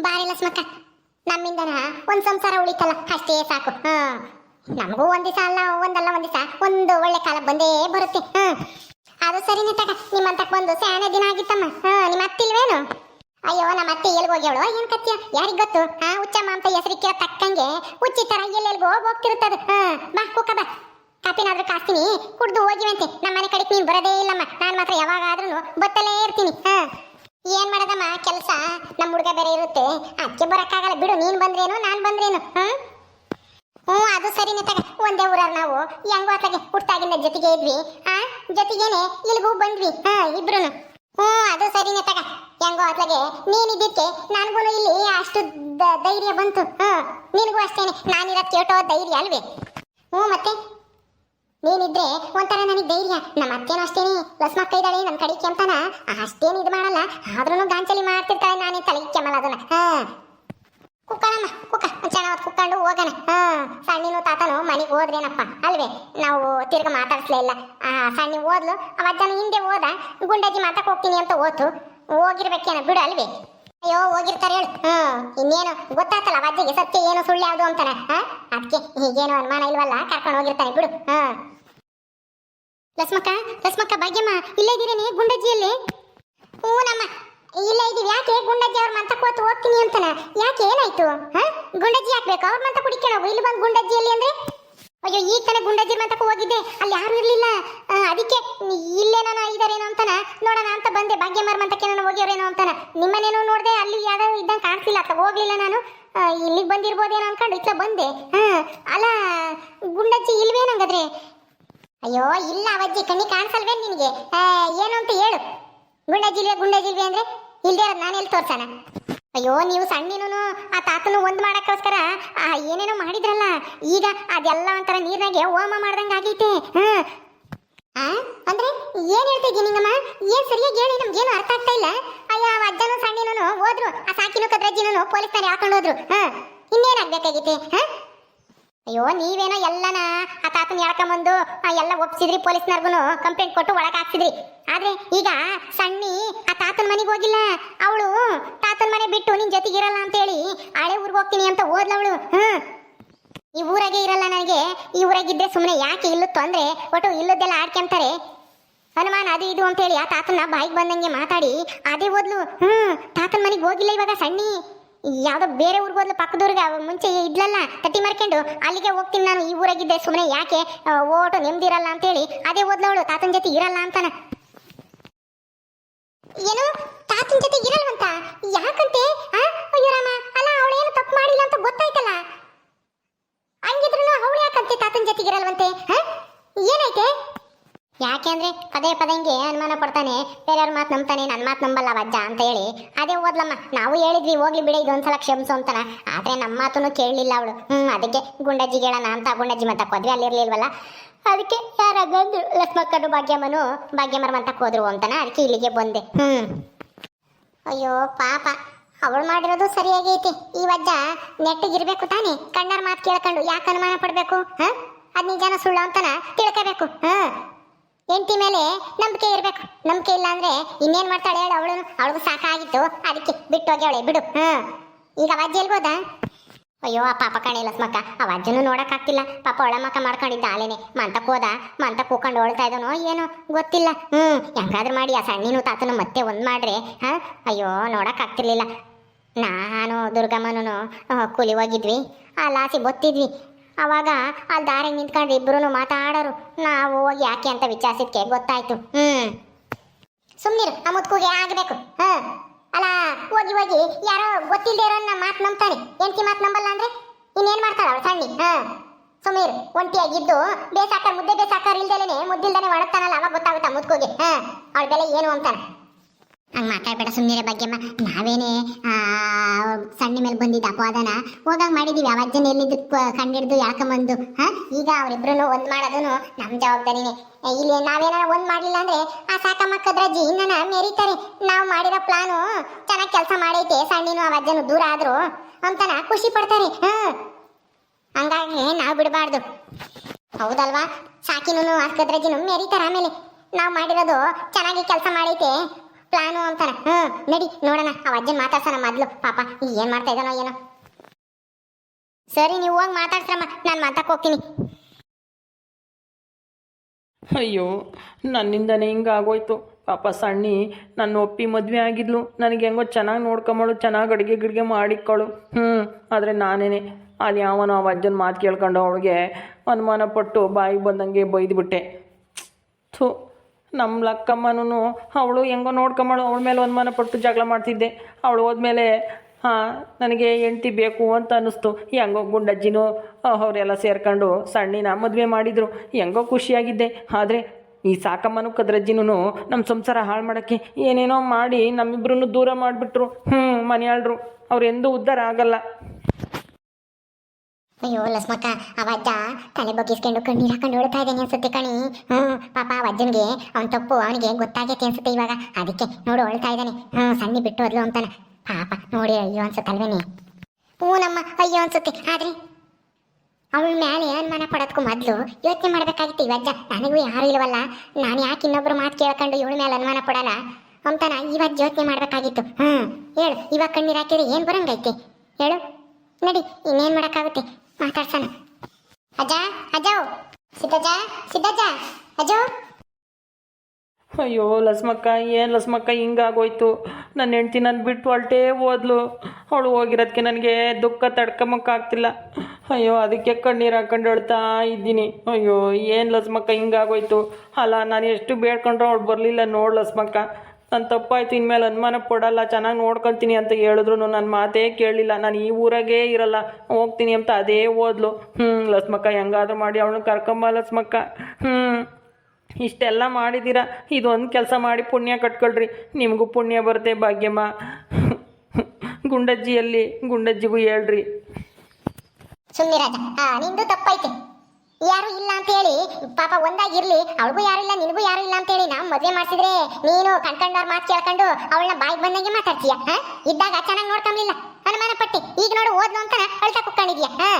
ಬಾರಿ ಲಸ್ಮಕ್ಕ ನಮ್ಮಿಂದನ ಒಂದ್ ಸಂಸಾರ ಉಳಿತಲ್ಲ, ಅಷ್ಟೇ ಸಾಕು. ಹ. ನಮಗೂ ಒಂದ್ ದಿವಸ ಅಲ್ಲ, ಒಂದಲ್ಲ ಒಂದ್ ದಿವಸ. ಒಂದು ಒಳ್ಳೆ ಕಾಲ ಬಂದೇ ಬರುತ್ತೆ. ಅದು ಸರಿ ತಗ ನಿಮ್ಮಂತಕ್ಕೆ ಬಂದು ಸ್ಯಾನೆ ದಿನ ಆಗಿತ್ತಮ್ಮ. ಹ, ನಿಮ್ಮ ಅತ್ತಿಲ್ವೇನು ಅಯ್ಯೋ, ನಮ್ಮ ಅತ್ತೆ ಎಲ್ಲಿ ಹೋಗ್ಯವಳು ಏನ್ ಕತ್ತಿಯ ಯಾರಿಗ್ ಗೊತ್ತು? ಹಾ, ಹುಚ್ಚಮ್ಮ ಅಂತ ಕೇಳ ತಕ್ಕಂಗೆ ಉಚ್ಚಿ ತರ ಎಲ್ಲೆಲ್ಗೋ ಹೋಗ್ತಿರುತ್ತದ. ಹ, ಬಾ ಕೂಕ ಬಾ. ಕಾಪಿನಾದ್ರೂ ಕಾಸ್ತೀನಿ, ಕುಡ್ದು ಹೋಗಿವಂತೆ. ನಮ್ಮ ಮನೆ ಕಡೆಗೆ ನೀನ್ ಬರೋದೇ ಇಲ್ಲಮ್ಮ. ನಾನ್ ಮಾತ್ರ ಯಾವಾಗಾದ್ರೂ ಬತ್ತಲೇ ಇರ್ತೀನಿ. ಹಾ. ಏನ್ ಮಾಡದಮ್ಮ ಕೆಲಸ? ನಮ್ಮ ಹುಡುಗ ಬೇರೆ ಇರುತ್ತೆ. ಅದಕ್ಕೆ ಬರಕ್ಕಾಗಲ್ಲ. ಬಿಡು, ನೀನ್ ಬಂದ್ರೇನು, ನಾನ್ ಬಂದ್ರೇನು ಹ್ಮ್ ಅದು ಸರಿನೇ ತಗ. ಒಂದೇ ಊರಾರ ನಾವು. ಹೆಂಗೋ ಅತ್ಲಾಗೆ ಹುಟ್ಟಾಗಿಂದ ಜೊತೆಗೆ ಇದ್ವಿ. ಆ? ಜೊತೆಗೇನೆ ಇಲ್ಲಿಗೂ ಬಂದ್ವಿ. ಹಾ ಇಬ್ರು ಹ್ಮ್ ಅದು ಸರಿನೇ ತಗ. ಹೆಂಗೋ ಅತ್ಲಾಗೆ ನೀನಿದ್ದಕ್ಕೆ ನನಗೂ ಇಲ್ಲಿ ಅಷ್ಟು ಧೈರ್ಯ ಬಂತು. ಹ್ಮ್ ನಿನಗೂ ಅಷ್ಟೇನೆ. ನಾನಿರೋ ಕೇಟೋ ಧೈರ್ಯ ಅಲ್ವೇ? ಹ್ಮ್ ಮತ್ತೆ? ನೀನಿದ್ರೆ ಒಂಥರ ನನಗೆ ಧೈರ್ಯ. ನಮ್ಮ ಅತ್ತೇನೋ ಅಷ್ಟೇನೆ. ಲಸ್ಮಕ್ಕ ಇದ್ದಾಳೆ ನನ್ನ ಕಡೆ ಕೆಂಪನ. ಅಷ್ಟೇನು ಇದು ಮಾಡಲ್ಲ. ಆದ್ರೂ ಗಾಂಚಲಿ ಮಾಡ್ತಿರ್ತಾಳೆ ನಾನೇ ತಲೆ ಕೆಮ್ಮಲ್ಲ ಅದನ್ನ. ಹಾ. ಕುಕ್ಕಣಮ್ಮ ಕುಕ್ಕ. ಚೆನ್ನಾಗಿ ಕುಕ್ಕೊಂಡು ಹೋಗೋಣ. ಹಾ. ಸಣ್ಣಿನು ತಾತನು ಮನೆಗೆ ಹೋದ್ರೇನಪ್ಪ? ಅಲ್ವೇ? ನಾವು ತಿರ್ಗ ಮಾತಾಡಿಸ್ಲೇ ಇಲ್ಲ. ಆ ಸಣ್ಣಿ ಓದ್ಲು ಅವ ಅಜ್ಜನ ಹಿಂದೆ ಹೋದ. ಗುಂಡಜ್ಜಿ ಮಾತಕ್ಕೆ ಹೋಗ್ತೀನಿ ಅಂತ ಓತು ಹೋಗಿರ್ಬೇಕೇನ ಬಿಡು, ಅಲ್ವೇ? ಅಯ್ಯೋ, ಹೋಗಿರ್ತಾರೆ ಹೇಳು. ಹ್ಮ್, ಇನ್ನೇನು ಗೊತ್ತಾತಲ್ಲ ಅವ ಅಜ್ಜಿಗೆ ಸತ್ಯ ಏನು ಸುಳ್ಳು ಯಾವುದು ಅಂತಾನೆ, ಹಾ? ಅದಕ್ಕೆ ಹೀಗೇನು ಅನುಮಾನ ಇಲ್ವಲ್ಲ, ಕರ್ಕೊಂಡು ಹೋಗಿರ್ತಾನೆ ಬಿಡು. ಹಾ. ಲಸ್ಮಕ್ಕ ಲಸ್ಮಕ್ಕ, ಭಾಗ್ಯಮ್ಮ, ಇಲ್ಲೇ ಇದ್ದೀರೇನೆ ಗುಂಡಜ್ಜಿಯಲ್ಲಿ ಹ್ಞೂ, ನಮ್ಮ, ಇಲ್ಲ ಇದೀವಿ ಯಾಕೆ ಗುಂಡಜ್ಜಿ ಅವ್ರ ಮಂತ ಕೂತು ಹೋಗ್ತೀನಿ ಅಂತಾನ? ಯಾಕೆ ಏನಾಯ್ತು, ಹಾ? ಗುಂಡಜ್ಜಿ ಹಾಕ್ಬೇಕು ಅವ್ರ ಮಂತ ಕುಡಿಕೆ ನಾವು ಇಲ್ಲಿ ಬಂದು ಗುಂಡಜ್ಜಿಯಲ್ಲಿ ಅಂದ್ರೆ? ಅಯ್ಯೋ ಈಗ ತಾನೇ ಗುಂಡಜ್ಜಿ ಮಂತಕ್ಕೆ ಹೋಗಿದ್ದೆ. ಅಲ್ಲಿ ಯಾರು ಇರಲಿಲ್ಲ. ಅದಕ್ಕೆ ಇಲ್ಲೇನೋ ಇದಾರೇನೋ ಅಂತಾನ? ನೋಡೋಣ ಅಂತ ಬಂದೆ. ಭಾಗ್ಯಮ್ಮರ ಮಂತಕ್ಕೆ ನಾನು ಹೋಗ್ಯಾರೇನೋ ಅಂತಾನ. ನಿಮ್ಮನೇನೋ ನೋಡಿದೆ, ಅಲ್ಲಿ ಯಾವ್ದೋ ಇದ್ದಂಗೆ ಕಾಣಿಸ್ಲಿಲ್ಲ ಅಥವಾ ಹೋಗ್ಲಿಲ್ಲ ನಾನು. ಇಲ್ಲಿಗೆ ಬಂದಿರ್ಬೋದೇನೋ ಅನ್ಕೊಂಡು ಇತ್ತ ಬಂದೆ. ಹಾ, ಅಲ್ಲ, ಗುಂಡಜ್ಜಿ ಇಲ್ವೇನಂಗಾದ್ರೆ ಅಯ್ಯೋ, ಇಲ್ಲ ಅವಜ್ಜಿ ಕಣ್ಣಿ ಕಾಣಿಸಲ್ವೇ ನಿನಗೆ? ಏನು ಅಂತ ಹೇಳು. ಗುಂಡಜಿಲ್ವೆ ಗುಂಡಜಿಲ್ವೆ ಅಂದ್ರೆ? ಇಲ್ದೇ ಇರೋದು ನಾನು ಎಲ್ಲಿ ತೋರ್ಸಣ? ಅಯ್ಯೋ, ನೀವು ಸಣ್ಣಿನೂ ಆ ತಾತನು ಒಂದ್ ಮಾಡಕ್ಕೋಸ್ಕರ ಏನೇನೋ ಮಾಡಿದ್ರಲ್ಲ, ಈಗ ಅದೆಲ್ಲ ಒಂಥರ ನೀರಿನಾಗೆ ಹೋಮ ಮಾಡ್ದಂಗ ಆಗೈತೆ. ಹಾ ಅಂದ್ರೆ ಏನ್ ಇದ್ದೀನಿ ನಿಂಗಮ್ಮ ಏನ್ ಸರಿಯಾಗಿ ಹೇಳಿ ನಮ್ಗೇನು ಅರ್ಥ ಆಗ್ತಾ ಇಲ್ಲ? ಅಯ್ಯ ಅಜ್ಜನು ಸಣ್ಣಿನೂ ಹೋದ್ರು, ಆ ಸಾಕಿನೂ ಕದ್ರಜ್ಜಿನೂ ಪೊಲೀಸ್ನವ್ರು ಹಾಕೊಂಡು ಹೋದ್ರು? ಹಾ ಇನ್ನೇನಾಗ್ಬೇಕಾಗಿತ್ತೆ ಹಾ ಅಯ್ಯೋ, ನೀವೇನೋ ಎಲ್ಲನ ಆ ತಾತನ ಹೇಳ್ಕೊಂಬಂದು ಎಲ್ಲ ಒಪ್ಸಿದ್ರಿ ಪೊಲೀಸ್ನವ್ರಿಗೂ ಕಂಪ್ಲೇಂಟ್ ಕೊಟ್ಟು ಒಳಗೆ ಹಾಕ್ಸಿದ್ರಿ ಆದ್ರೆ ಈಗ ಸಣ್ಣಿ ಆ ತಾತನ ಮನೆಗೆ ಹೋಗಿಲ್ಲ. ಅವಳು ತಾತನ ಮನೆ ಬಿಟ್ಟು ನಿನ್ ಜೊತೆಗಿರಲ್ಲ ಅಂತೇಳಿ ಹಳೆ ಊರಿಗೆ ಹೋಗ್ತೀನಿ ಅಂತ ಅವಳು ಹ್ಮ್. ಈ ಊರಾಗೆ ಇರಲ್ಲ ನನಗೆ. ಈ ಊರಾಗಿದ್ರೆ ಸುಮ್ಮನೆ ಯಾಕೆ ಇಲ್ಲೂ ತೊಂದ್ರೆ? ಒಟ್ಟು ಇಲ್ಲದೆಲ್ಲ ಆಡ್ಕೊಂತಾರೆ ಹನುಮಾನ್ ಅದು ಇದು ಅಂತೇಳಿ ಆ ತಾತನ ಬಾಯಿಗೆ ಬಂದಂಗೆ ಮಾತಾಡಿ, ಅದೇ ಓದ್ಲು. ಹ್ಮ್. ತಾತನ ಮನೆಗೆ ಹೋಗಿಲ್ಲ ಇವಾಗ ಸಣ್ಣಿ. ಯಾವ್ದೋ ಬೇರೆ ಊರಿಗೆ ಹೋದ್ಲು, ಪಕ್ಕದೂರಿಗೆ ಮುಂಚೆ ಇದ್ಲಲ್ಲ, ತಟ್ಟಿ ಮಾರ್ಕೊಂಡು ಅಲ್ಲಿಗೆ ಹೋಗ್ತೀನಿ ನಾನು, ಈ ಊರಾಗಿದ್ದೆ ಸುಮ್ಮನೆ ಯಾಕೆ ಓಟು ನೆಮ್ಮದಿರಲ್ಲ ಅಂತೇಳಿ, ಅದೇ ಓದ್ಲವಳು ತಾತನ ಜೊತೆ ಇರಲ್ಲ ಅಂತಾನ. ಏನು? ತಾತನ ಜೊತೆ ಇರಲ್ವಂತ? ಯಾಕಂತೆ? ಅಯ್ಯೋ ರಾಮ, ಅಲ್ಲ ಅವಳೇನು ತಪ್ಪು ಮಾಡಿಲ್ಲ ಅಂತ ಗೊತ್ತಾಯ್ತಲ್ಲ? ಹಂಗಿದ್ರು ಅವಳು ಯಾಕಂತೆ ತಾತನ ಜೊತೆ ಇರಲ್ವಂತೆ? ಏನೈತೆ ಯಾಕೆಂದ್ರೆ ಪದೇ ಪದೇ ಹಿಂಗೆ ಅನುಮಾನ ಪಡ್ತಾನೆ, ಬೇರೆಯವ್ರ ಮಾತು ನಂಬ್ತಾನೆ ನನ್ನ ಮಾತು ನಂಬಲ್ಲ ಅಜ್ಜ ಅಂತ ಹೇಳಿ. ಅದೇ ಓದ್ಲಮ್ಮ. ನಾವು ಹೇಳಿದ್ವಿ, ಹೋಗ್ಲಿ ಬಿಡ ಇದೊಂದ್ಸಲ ಕ್ಷಮಿಸು ಅಂತಾನ. ಆದ್ರೆ ನಮ್ಮ ಮಾತನ್ನು ಕೇಳಲಿಲ್ಲ ಅವಳು. ಹ್ಮ್, ಅದಕ್ಕೆ ಗುಂಡಜ್ಜಿ ಹೇಳೋಣ ಅಂತ ಗುಂಡಜ್ಜಿ ಮತ್ತಕ್ಕೆ ಹೋದ್ವಿ. ಅಲ್ಲಿರ್ಲಿಲ್ವಲ್ಲ ಅದಕ್ಕೆ ಯಾರಾಗಂದ್ರು ಲಕ್ಷ್ಮಕ್ಕನು ಭಾಗ್ಯಮ್ಮನು, ಭಾಗ್ಯಮ್ಮರ ಅಂತ ಹೋದ್ರು ಅಂತಾನ. ಅದಕ್ಕೆ ಇಲ್ಲಿಗೆ ಬಂದೆ. ಹ್ಮ್. ಅಯ್ಯೋ, ಪಾಪ. ಅವಳು ಮಾಡಿರೋದು ಸರಿಯಾಗೈತಿ ಈ ವಜ್ಜ ನೆಟ್ಟಿಗಿರ್ಬೇಕು ತಾನೆ? ಕಣ್ಣರ್ ಮಾತು ಕೇಳ್ಕೊಂಡು ಯಾಕೆ ಅನುಮಾನ ಪಡ್ಬೇಕು? ಹ? ಅದ್ ನಿಜಾನ ಸುಳ್ಳು ಅಂತಾನ? ತಿಳ್ಕೋಬೇಕು. ಹ? ಹೆಂಡತಿ ಮೇಲೆ ನಂಬಿಕೆ ಇರಬೇಕು. ನಂಬಿಕೆ ಇಲ್ಲ ಅಂದ್ರೆ ಇನ್ನೇನ್ ಮಾಡ್ತಾಳೆ ಹೇಳು ಅವಳು? ಅವಳಿಗೂ ಸಾಕಾಗಿತ್ತು. ಅದಕ್ಕೆ ಬಿಟ್ಟು ಹೋಗ್ಯಾವಳೆ ಬಿಡು. ಹ ಈಗ ಅಜ್ಜಿ ಎಲ್ಬೋದಾ ಅಯ್ಯೋ, ಆ ಪಾಪ ಕಣೆ ಲಸ್ಮಕ್ಕ ಆ ಅಜ್ಜನು ನೋಡಕ್ಕಾಗ್ತಿಲ್ಲ. ಪಾಪ ಒಳಮಕ್ಕ ಮಾಡ್ಕೊಂಡಿದ್ದ ಆಲೇನೆ ಮಂತಕ್ಕೆ ಹೋದ. ಮಂತ ಕೂಕೊಂಡು ಹೋಳ್ತಾ ಇದ್ದಾನೋ ಏನೋ ಗೊತ್ತಿಲ್ಲ. ಹ್ಮ್. ಹೆಂಗಾದ್ರೂ ಮಾಡಿ ಆ ಸಣ್ಣಿನೂ ತಾತನು ಮತ್ತೆ ಒಂದ್ ಮಾಡ್ರೆ. ಹಾ? ಅಯ್ಯೋ, ನೋಡಕ್ಕಾಗ್ತಿರ್ಲಿಲ್ಲ. ನಾನು ದುರ್ಗಮ್ಮನೂ ಕೂಲಿ ಹೋಗಿದ್ವಿ. ಆ, ಲಾಸಿ ಬೊತ್ತಿದ್ವಿ. ಅವಾಗ ಅಲ್ಲಿ ದಾರಿ ನಿಂತ್ಕೊಂಡು ಇಬ್ರು ಮಾತಾಡೋರು. ನಾವು ಹೋಗಿ ಯಾಕೆ ಅಂತ ವಿಚಾರಿಸಿದ್ಕೆ, ಗೊತ್ತಾಯ್ತು. ಹ್ಮ್. ಸುಮ್ನಿರು, ಆ ಮುತ್ಕೂಗೆ ಆಗ್ಬೇಕು. ಹ. ಅಲ್ಲ, ಹೋಗಿ ಹೋಗಿ ಯಾರೋ ಗೊತ್ತಿಲ್ಲದೆ ಇರೋನ್ನ ಮಾತು ನಂಬ್ತಾನೆ. ಎಂಟಿ ಮಾತು ನಂಬಲ್ಲ ಅಂದ್ರೆ ಇನ್ನೇನ್ ಮಾಡ್ತಾಳ ಅವಳು ಸಣ್ಣಿ? ಹ. ಸುಮೀರ್ ಒಂಟಿಯಾಗಿದ್ದು ಬೇಸಾಕರ್ ಮುದ್ದೆ ಬೇಸಾಕರ್ ಇಲ್ದೇನೆ ಮುದ್ದಿಲ್ದೇನೆ ಒಣಗ್ತಾನಲ್ಲ, ಅವಾಗ ಗೊತ್ತಾಗುತ್ತಾ ಮುತ್ಕುಗೆ ಹ. ಅವಳ ಬೆಲೆ ಏನು ಅಂತಾನೆ? ಹಂಗೆ ಮಾತಾಡ್ಬೇಡ ಸುಮ್ಮನೆ ಬಗ್ಗೆಮ್ಮ ನಾವೇನೇ ಸಣ್ಣ ಮೇಲೆ ಬಂದಿದ್ದ ಅಪವಾದನ, ಹೋಗಂಗ್ ಮಾಡಿದೀವಿ. ಯಾವ ಜನ ಎಲ್ಲಿದ್ದು ಕಂಡಿಡ್ದು ಯಾಕಂಬಂದು ಹಾ? ಈಗ ಅವರಿಬ್ರು ಒಂದ್ ಮಾಡೋದನ್ನು ನಮ್ ಜವಾಬ್ದಾರಿನೇ. ಇಲ್ಲಿ ನಾವೇನಾರ ಒಂದ್ ಮಾಡಲಿಲ್ಲ ಅಂದ್ರೆ, ಆ ಸಾಕಮ್ಮಕ್ಕದ್ರ ಜೀನ ಇನ್ನನ ಮೆರೀತಾರೆ. ನಾವು ಮಾಡಿರೋ ಪ್ಲಾನು ಚೆನ್ನಾಗಿ ಕೆಲಸ ಮಾಡೈತೆ, ಸಣ್ಣಿನೂ ಆ ದೂರ ಆದ್ರು ಅಂತನ ಖುಷಿ ಪಡ್ತಾರೆ. ಹಾಂ. ಹಂಗಾಗಿ ನಾವು ಬಿಡಬಾರ್ದು. ಹೌದಲ್ವಾ? ಸಾಕಿನೂ ಮೆರಿತಾರೆ ಮೆರೀತಾರೆ ಆಮೇಲೆ. ನಾವು ಮಾಡಿರೋದು ಚೆನ್ನಾಗಿ ಕೆಲಸ ಮಾಡೈತೆ. ಪ್ಲಾನು ಅಂತಾನೆ. ಹ್ಞೂ ನಡಿ, ನೋಡೋಣ. ಆ ಅಜ್ಜನ್ ಮಾತಾಡ್ಸೋಣ ಮೊದಲು. ಪಾಪ ಏನು ಮಾಡ್ತಾ ಇದ್ದಾನೋ ಏನೋ. ಸರಿ, ನೀವು ಹೋಗಿ ಮಾತಾಡ್ಸ್ರಮ್ಮ. ನಾನು ಮಾತಾಕ್ ಹೋಗ್ತೀನಿ. ಅಯ್ಯೋ, ನನ್ನಿಂದನೇ ಹಿಂಗೆ ಆಗೋಯ್ತು ಪಾಪ ಸಣ್ಣಿ, ನನ್ನ ಒಪ್ಪಿ ಮದುವೆ ಆಗಿದ್ಲು. ನನಗೆ ಹೆಂಗೋ ಚೆನ್ನಾಗಿ ನೋಡ್ಕೊಂಬಳು, ಚೆನ್ನಾಗಿ ಅಡುಗೆ ಗಿಡ್ಗೆ ಮಾಡಿಕ್ಕಳು ಹ್ಞೂ ಆದರೆ ನಾನೇನೆ. ಅಲ್ಲಿ ಯಾವನೋ ಆ ಅಜ್ಜನ ಮಾತು ಕೇಳ್ಕೊಂಡು ಅವಳಿಗೆ ಅನುಮಾನ ಪಟ್ಟು ಬಾಯಿಗೆ ಬಂದಂಗೆ ಬೈದ್ಬಿಟ್ಟೆ. ಥು. ನಮ್ಮ ಲಕ್ಕಮ್ಮನೂ ಅವಳು ಹೆಂಗೋ ನೋಡ್ಕೊಂಬಳು, ಅವಳ ಮೇಲೆ ಅನುಮಾನ ಪಟ್ಟು ಜಗಳ ಮಾಡ್ತಿದ್ದೆ. ಅವಳು ಹೋದ್ಮೇಲೆ, ಹಾಂ, ನನಗೆ ಹೆಂಡ್ತಿ ಬೇಕು ಅಂತ ಅನ್ನಿಸ್ತು. ಹೆಂಗೋ ಗುಂಡಜ್ಜಿನೂ ಅವರೆಲ್ಲ ಸೇರ್ಕೊಂಡು ಸಣ್ಣಿನ ಮದುವೆ ಮಾಡಿದರು. ಹೆಂಗೋ ಖುಷಿಯಾಗಿದ್ದೆ. ಆದರೆ ಈ ಸಾಕಮ್ಮನೂ ಕದ್ರಜ್ಜಿನೂ ನಮ್ಮ ಸಂಸಾರ ಹಾಳು ಮಾಡೋಕ್ಕೆ ಏನೇನೋ ಮಾಡಿ ನಮ್ಮಿಬ್ರು ದೂರ ಮಾಡಿಬಿಟ್ರು. ಹ್ಞೂ ಮನೆಯಾಳ್ರು. ಅವ್ರು ಎಂದೂ ಉದ್ಧಾರ ಆಗಲ್ಲ. ಅಯ್ಯೋ, ಲಸ್ಮಕ್ಕ ಅವಜ್ಜ ತಲೆ ಬಗ್ಗಿಸ್ಕೊಂಡು ಕಣ್ಣೀರ್ ಹಾಕೊಂಡು ಹೊಡ್ತಾ ಇದ್ದಾನೆ ಅನ್ಸುತ್ತೆ ಕಣಿ. ಹ್ಮ್, ಪಾಪ ಆ ಅಜ್ಜನ್ಗೆ ಅವ್ನ ತಪ್ಪು, ಅವನಿಗೆ ಗೊತ್ತಾಗೈತೆ ಅನ್ಸುತ್ತೆ ಇವಾಗ. ಅದಕ್ಕೆ ನೋಡು ಹೊಳ್ತಾ ಇದ್ದಾನೆ. ಹ್ಮ್ ಸಣ್ಣ ಬಿಟ್ಟು ಅದ್ಲು ಅಂತಾನೆ. ಪಾಪ, ನೋಡಿ ಅಯ್ಯೋ ಅನ್ಸುತ್ತಲ್ವೇನೆ. ಹ್ಞೂ ನಮ್ಮ ಅಯ್ಯೋ ಅನ್ಸುತ್ತೆ. ಆದ್ರೆ ಅವಳ ಮೇಲೆ ಅನುಮಾನ ಪಡೋದಕ್ಕೂ ಮೊದಲು ಯೋಚನೆ ಮಾಡ್ಬೇಕಾಗಿತ್ತು ಇವಜ್ಜ ನನಗೂ ಯಾರು ಇಲ್ವಲ್ಲ. ನಾನು ಯಾಕೆ ಇನ್ನೊಬ್ರು ಮಾತು ಕೇಳ್ಕೊಂಡು ಇವಳ ಮೇಲೆ ಅನುಮಾನ ಪಡಲ್ಲ? ಅಂತಾನ ಇವಾಗ ಯೋಚನೆ ಮಾಡ್ಬೇಕಾಗಿತ್ತು. ಹ್ಮ್, ಹೇಳು, ಇವಾಗ ಕಣ್ಣೀರ್ ಹಾಕಿದ್ರೆ ಏನ್ ಬರಂಗೈತೆ? ಹೇಳು. ನಡಿ, ಇನ್ನೇನ್ ಮಾಡಕ್ಕಾಗುತ್ತೆ? ಮಾತಾಡ್ಸೋಣ. ಅಜ್ಜ ಅಜ್ಜವ್ ಸಿದ್ದಜ್ಜ ಸಿದ್ದಜ್ಜ ಅಜ್ಜವ್ ಅಯ್ಯೋ, ಲಸ್ಮಕ್ಕ, ಏನು ಲಸ್ಮಕ್ಕ, ಹಿಂಗಾಗೋಯ್ತು. ನನ್ನ ಹೆಂಡ್ತಿ ನನ್ನ ಬಿಟ್ಟು ಹೊಲ್ಟೇ ಹೋದ್ಲು. ಅವಳು ಹೋಗಿರೋದಕ್ಕೆ ನನಗೆ ದುಃಖ ತಡ್ಕೊಂಬಕ್ಕಾಗ್ತಿಲ್ಲ ಅಯ್ಯೋ, ಅದಕ್ಕೆ ಕಣ್ಣೀರು ಹಾಕೊಂಡು ಅಳ್ತಾ ಇದ್ದೀನಿ. ಅಯ್ಯೋ, ಏನು ಲಸ್ಮಕ್ಕ, ಹಿಂಗಾಗೋಯ್ತು. ಅಲ್ಲ, ನಾನು ಎಷ್ಟು ಬೇಡ್ಕೊಂಡ್ರು ಅವಳು ಬರಲಿಲ್ಲ ನೋಡು ಲಸ್ಮಕ್ಕ. ನನ್ನ ತಪ್ಪಾಯ್ತು, ಇನ್ಮೇಲೆ ಅನುಮಾನ ಪಡಲ್ಲ, ಚೆನ್ನಾಗಿ ನೋಡ್ಕೊಳ್ತೀನಿ ಅಂತ ಹೇಳಿದ್ರು ನನ್ನ ಮಾತೇ ಕೇಳಲಿಲ್ಲ ನಾನು ಈ ಊರಾಗೇ ಇರಲ್ಲ, ಹೋಗ್ತೀನಿ ಅಂತ ಅದೇ ಓದ್ಲು ಹ್ಞೂ ಲಸ್ಮಕ್ಕ, ಹೆಂಗಾದ್ರೂ ಮಾಡಿ, ಅವಳನ್ನ ಕರ್ಕೊಂಬ ಲಸ್ಮಕ್ಕ. ಹ್ಞೂ ಇಷ್ಟೆಲ್ಲ ಮಾಡಿದ್ದೀರಾ ಇದೊಂದು ಕೆಲಸ ಮಾಡಿ ಪುಣ್ಯ ಕಟ್ಕೊಳ್ರಿ. ನಿಮಗೂ ಪುಣ್ಯ ಬರುತ್ತೆ ಭಾಗ್ಯಮ್ಮ. ಗುಂಡಜ್ಜಿಯಲ್ಲಿ ಗುಂಡಜ್ಜಿಗೂ ಹೇಳ್ರಿ. ಸುಮ್ನಿರಾಜ ಹಾ ನಿಂದು ತಪ್ಪೈತೆ ಯಾರು ಇಲ್ಲ ಅಂತ ಹೇಳಿ ಪಾಪ ಒಂದಾಗಿರ್ಲಿ, ಅವಳಿಗೂ ಇಲ್ಲ ನಿನಗೂ ಯಾರು ಇಲ್ಲ ಅಂತ ಹೇಳಿ ನಾವು ಮದ್ವೆ ಮಾಡ್ಸಿದ್ರೆ ನೀನು ಕಣ್ಕಂಡವ್ರ ಮಾತು ಕೇಳ್ಕೊಂಡು ಅವಳನ್ನ ಬಾಯಿಗೆ ಬಂದಂಗೆ ಮಾತಾಡ್ತೀಯ ಇದ್ದಾಗ ಚೆನ್ನಾಗಿ ನೋಡ್ಕೊಂಬಿಲ್ಲ ಅನುಮಾನ ಪಟ್ಟಿ, ಈಗ ನೋಡು ಓದ್ಲು ಅಂತ ಅಳ್ತಾ ಕುಕ್ಕೊಂಡಿದ್ಯಾ ಹಾ?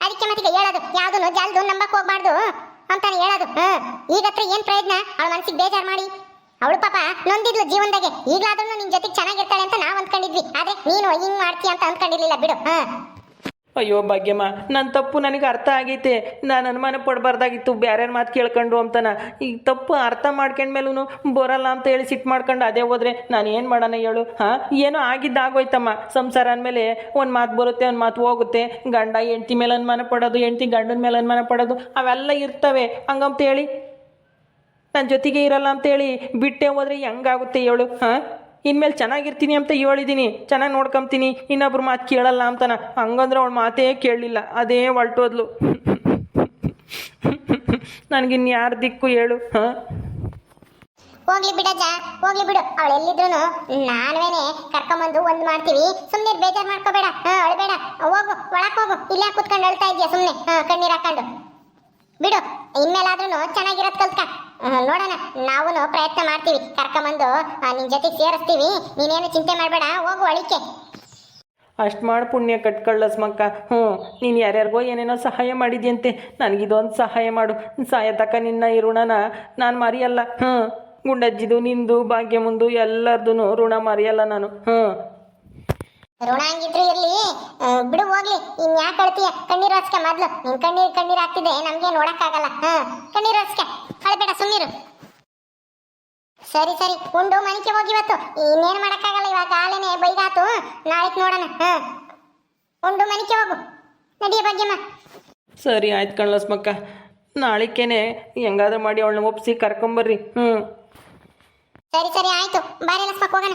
ಅದಕ್ಕೆ ಮತ್ತೆ ಹೇಳೋದು ಯಾವ್ದು ಜಲ್ದು ನಂಬಕ್ ಹೋಗ್ಬಾರ್ದು ಅಂತಾನೆ ಹೇಳೋದು, ಹಾ? ಈಗ ಹತ್ರ ಏನ್ ಪ್ರಯತ್ನ ಅವಳ ಮನಸ್ಸಿಗೆ ಬೇಜಾರ್ ಮಾಡಿ. ಅವಳು ಪಾಪ ನೊಂದಿದ್ಲು ಜೀವನದಾಗೆ ಈಗಲಾದ್ರೂ ನಿನ್ ಜೊತೆಗೆ ಚೆನ್ನಾಗಿರ್ತಾಳೆ ಅಂತ ನಾವು ಅಂದ್ಕೊಂಡಿದ್ವಿ. ಆದ್ರೆ ನೀನು ಹಿಂಗ್ ಮಾಡ್ತೀಯ ಅಂತ ಅಂದ್ಕೊಂಡಿರ್ಲಿಲ್ಲ, ಬಿಡು, ಹಾ? ಅಯ್ಯೋ ಭಾಗ್ಯಮ್ಮ ನನ್ನ ತಪ್ಪು ನನಗೆ ಅರ್ಥ ಆಗೈತೆ. ನಾನು ಅನುಮಾನ ಪಡಬಾರ್ದಾಗಿತ್ತು. ಬೇರೆ ಮಾತು ಕೇಳ್ಕೊಂಡು ಅಂತನ. ಈಗ ತಪ್ಪು ಅರ್ಥ ಮಾಡ್ಕೊಂಡ್ಮೇಲೂ ಬರಲ್ಲ ಅಂತ ಹೇಳಿ ಸಿಟ್ಟು ಮಾಡ್ಕೊಂಡು ಅದೇ ಹೋದ್ರೆ ನಾನು ಏನು ಮಾಡೋಣ ಹೇಳು, ಹಾಂ? ಏನೋ ಆಗಿದ್ದಾಗೋಯ್ತಮ್ಮ. ಸಂಸಾರ ಅಂದಮೇಲೆ ಒಂದು ಮಾತು ಬರುತ್ತೆ, ಒಂದು ಮಾತು ಹೋಗುತ್ತೆ. ಗಂಡ ಹೆಂಡ್ತಿ ಮೇಲೆ ಅನುಮಾನ ಪಡೋದು, ಹೆಂಡ್ತಿ ಗಂಡನ ಮೇಲೆ ಅನುಮಾನ ಪಡೋದು, ಅವೆಲ್ಲ ಇರ್ತವೆ. ಹಂಗಂತ ಹೇಳಿ ನನ್ನ ಜೊತೆಗೆ ಇರಲ್ಲ ಅಂತೇಳಿ ಬಿಟ್ಟೆ ಹೋದ್ರೆ ಹೆಂಗಾಗುತ್ತೆ ಹೇಳು, ಹಾಂ? ಇನ್ಮೇಲೆ ಚೆನ್ನಾಗಿರ್ತೀನಿ ಅಂತ ಹೇಳಿದ್ದೀನಿ ಚೆನ್ನಾಗಿ ನೋಡ್ಕೊಂತೀನಿ ಇನ್ನೊಬ್ರು ಮಾತು ಕೇಳಲ್ಲ ಅಂತಾನ. ಹಂಗಂದ್ರೆ ಅವಳ ಮಾತೇ ಕೇಳಲಿಲ್ಲ, ಅದೇ ಹೊಲ್ಟೋದ್ಲು. ನನಗಿನ್ನು ಯಾರು ದಿಕ್ಕು ಹೇಳು ಹೋಗ್ಲಿ ಬಿಡಜ್ಜ ಹೋಗ್ಲಿ ಬಿಡು. ಅವಳು ಎಲ್ಲಿದ್ರು ನಾನುವೇನೆ ಕರ್ಕೊಂಬಂದು ಒಂದು ಮಾಡ್ತೀವಿ. ಸುಮ್ಮನೆ ಬೇಜಾರ್ ಮಾಡ್ಕೋಬೇಡ, ಹಾಂ, ಅಳ್ಬೇಡ. ಹೋಗು, ಒಳಕ್ ಹೋಗು. ಇಲ್ಲೇ ಕುತ್ಕೊಂಡು ಅಳ್ತಾ ಇದೆಯಾ ಸುಮ್ಮನೆ ಹಾಂ, ಕಣ್ಣೀರ್ ಹಾಕೊಂಡು. ಬಿಡು ಇನ್ಮೇಲಾದ್ರೂ ಚೆನ್ನಾಗಿರೋದ್ ಕಲ್ತ್ಕ. ನೋಡೋಣ. ನಾವು ಪ್ರಯತ್ನ ಮಾಡ್ತೀವಿ. ಕರ್ಕೊಂಬಂದು ನಿನ್ ಜೊತೆ ಸೇರಿಸ್ತೀವಿ. ನೀನೇನು ಚಿಂತೆ ಮಾಡಬೇಡ ಹೋಗು ಅಳಿಕೆ. ಅಷ್ಟು ಮಾಡಿ ಪುಣ್ಯ ಕಟ್ಕೊಳ್ಳಸ್ಮಕ್ಕ ಹ್ಞೂ ನೀನು ಯಾರ್ಯಾರಿಗೋ ಏನೇನೋ ಸಹಾಯ ಮಾಡಿದ್ಯಂತೆ. ನನಗಿದೊಂದು ಸಹಾಯ ಮಾಡು. ಸಹಾಯ ತಕ್ಕ ನಿನ್ನ ಈ ಋಣನ ನಾನು ಮರೆಯಲ್ಲ. ಹ್ಞೂ ಗುಂಡಜ್ಜಿದು ನಿಂದು ಭಾಗ್ಯ ಮುಂದು ಎಲ್ಲರದೂ ಋಣ ಮರೆಯಲ್ಲ ನಾನು. ಹ್ಞೂ ಋಣ ಹಂಗಿದ್ರು ಇರ್ಲಿ. ಬಿಡು ಹೋಗ್ಲಿ. ಇನ್ ಯಾಕೆ ಅಳ್ತೀಯ? ಕಣ್ಣೀರ್ ಹಾಸ್ಕೆ ಮೊದ್ಲು. ನಿನ್ ಕಣ್ಣೀರ್ ಕಣ್ಣೀರ್ ಹಾಕ್ತಿದೆ ನಮ್ಗೆ ನೋಡಕ್ಕಾಗಲ್ಲ. ಹಾ ಕಣ್ಣೀರ್ ಒರ್ಸ್ಕೆ. ಸುಮ್ಮೀರು ಸರಿ ಸರಿ ಉಂಡು ಮನಿಕೆ ಹೋಗಿ ಇವತ್ತು. ಇನ್ನೇನು ಮಾಡಕ್ಕಾಗಲ್ಲ ಇವಾಗ ಆಲೇನೆ ಬೈಗಾತು ನಾಳೆಗೆ ನೋಡೋಣ ಹಾ. ಉಂಡು ಮನಿಕೆ ಹೋಗು. ನಡಿಯ ಭಾಗ್ಯಮ್ಮ. ಸರಿ ಆಯ್ತು ಕಣ್ಲಸ್ಮಕ್ಕ ನಾಳಿಕೇನೆ ಹೆಂಗಾದ್ರೂ ಮಾಡಿ ಅವಳನ್ನ ಒಪ್ಪಿಸಿ ಕರ್ಕೊಂಬರ್ರಿ ಹ್ಞೂ ಸರಿ ಸರಿ ಆಯ್ತು. ಬಾರಿ ಲಸ್ಮಕ್ ಹೋಗೋಣ.